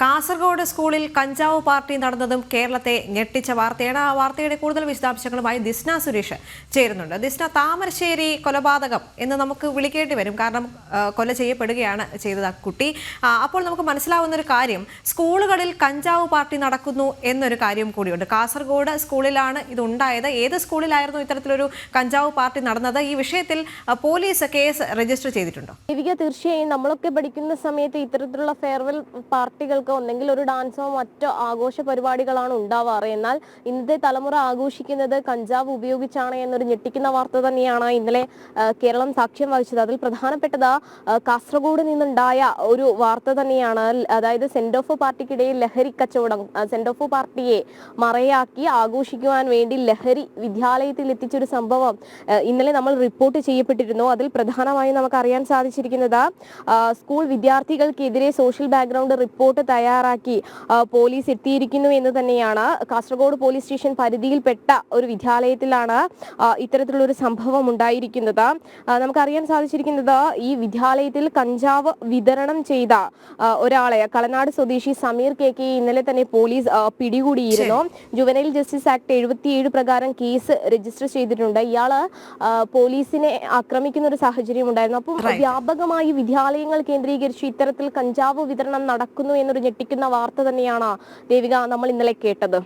കാസർഗോഡ് സ്കൂളിൽ കഞ്ചാവ് പാർട്ടി നടന്നതും കേരളത്തെ ഞെട്ടിച്ച വാർത്തയാണ്. ആ വാർത്തയുടെ കൂടുതൽ വിശദാംശങ്ങളുമായി ദിസ്ന സുരേഷ് ചേരുന്നുണ്ട്. ദിസ്ന താമരശ്ശേരി കൊലപാതകം എന്ന് നമുക്ക് വിളിക്കേണ്ടി വരും. കാരണം കൊല ചെയ്യപ്പെടുകയാണ് ചെയ്തത് കുട്ടി. അപ്പോൾ നമുക്ക് മനസ്സിലാവുന്ന ഒരു കാര്യം സ്കൂളുകളിൽ കഞ്ചാവ് പാർട്ടി നടക്കുന്നു എന്നൊരു കാര്യം കൂടിയുണ്ട്. കാസർഗോഡ് സ്കൂളിലാണ് ഇതുണ്ടായത്. ഏത് സ്കൂളിലായിരുന്നു ഇത്തരത്തിലൊരു കഞ്ചാവ് പാർട്ടി നടന്നത്? ഈ വിഷയത്തിൽ പോലീസ് കേസ് രജിസ്റ്റർ ചെയ്തിട്ടുണ്ടോ? തീർച്ചയായും നമ്മളൊക്കെ പഠിക്കുന്ന സമയത്ത് ഇത്തരത്തിലുള്ള ഫെയർവെൽ പാർട്ടികൾക്ക് ഒന്നെങ്കിൽ ഒരു ഡാൻസോ മറ്റോ ആഘോഷ പരിപാടികളാണ് ഉണ്ടാവാറ്. എന്നാൽ ഇന്നത്തെ തലമുറ ആഘോഷിക്കുന്നത് കഞ്ചാവ് ഉപയോഗിച്ചാണ് എന്നൊരു ഞെട്ടിക്കുന്ന വാർത്ത തന്നെയാണ് ഇന്നലെ കേരളം സാക്ഷ്യം വഹിച്ചത്. അതിൽ പ്രധാനപ്പെട്ടത് കാസർഗോഡ് നിന്നുണ്ടായ ഒരു വാർത്ത തന്നെയാണ്. അതായത് സെന്റ് ഓഫ് പാർട്ടിക്കിടയിൽ ലഹരി കച്ചവടം സെന്റ് ഓഫ് പാർട്ടിയെ മറയാക്കി ആഘോഷിക്കുവാൻ വേണ്ടി ലഹരി വിദ്യാലയത്തിൽ എത്തിച്ചൊരു സംഭവം ഇന്നലെ നമ്മൾ റിപ്പോർട്ട് ചെയ്യപ്പെട്ടിരുന്നു. അതിൽ പ്രധാനമായും നമുക്ക് അറിയാൻ സാധിച്ചിരിക്കുന്നത് സ്കൂൾ വിദ്യാർത്ഥികൾക്കെതിരെ സോഷ്യൽ ബാക്ക്ഗ്രൗണ്ട് റിപ്പോർട്ട് തയ്യാറാക്കി പോലീസ് എത്തിയിരിക്കുന്നു എന്ന് തന്നെയാണ് കാസർഗോഡ് പോലീസ് സ്റ്റേഷൻ പരിധിയിൽപ്പെട്ട ഒരു വിദ്യാലയത്തിലാണ് ഇത്തരത്തിലുള്ള ഒരു സംഭവം ഉണ്ടായിരിക്കുന്നത്. നമുക്കറിയാൻ സാധിച്ചിരിക്കുന്നത് ഈ വിദ്യാലയത്തിൽ കഞ്ചാവ് വിതരണം ചെയ്ത ഒരാളെ കളനാട് സ്വദേശി സമീർ കെ കെ ഇന്നലെ തന്നെ പോലീസ് പിടികൂടിയിരുന്നു. ജുവനൈൽ ജസ്റ്റിസ് ആക്ട് എഴുപത്തിയേഴ് പ്രകാരം കേസ് രജിസ്റ്റർ ചെയ്തിട്ടുണ്ട്. ഇയാൾ പോലീസിനെ ആക്രമിക്കുന്ന ഒരു സാഹചര്യം ഉണ്ടായിരുന്നു അപ്പം വ്യാപകമായി വിദ്യാലയങ്ങൾ കേന്ദ്രീകരിച്ച് ഇത്തരത്തിൽ കഞ്ചാവ് വിതരണം നടക്കുന്നു എന്നൊരു ഞെട്ടിക്കുന്ന വാർത്ത തന്നെയാണ് ദേവിക നമ്മൾ ഇന്നലെ കേട്ടത്.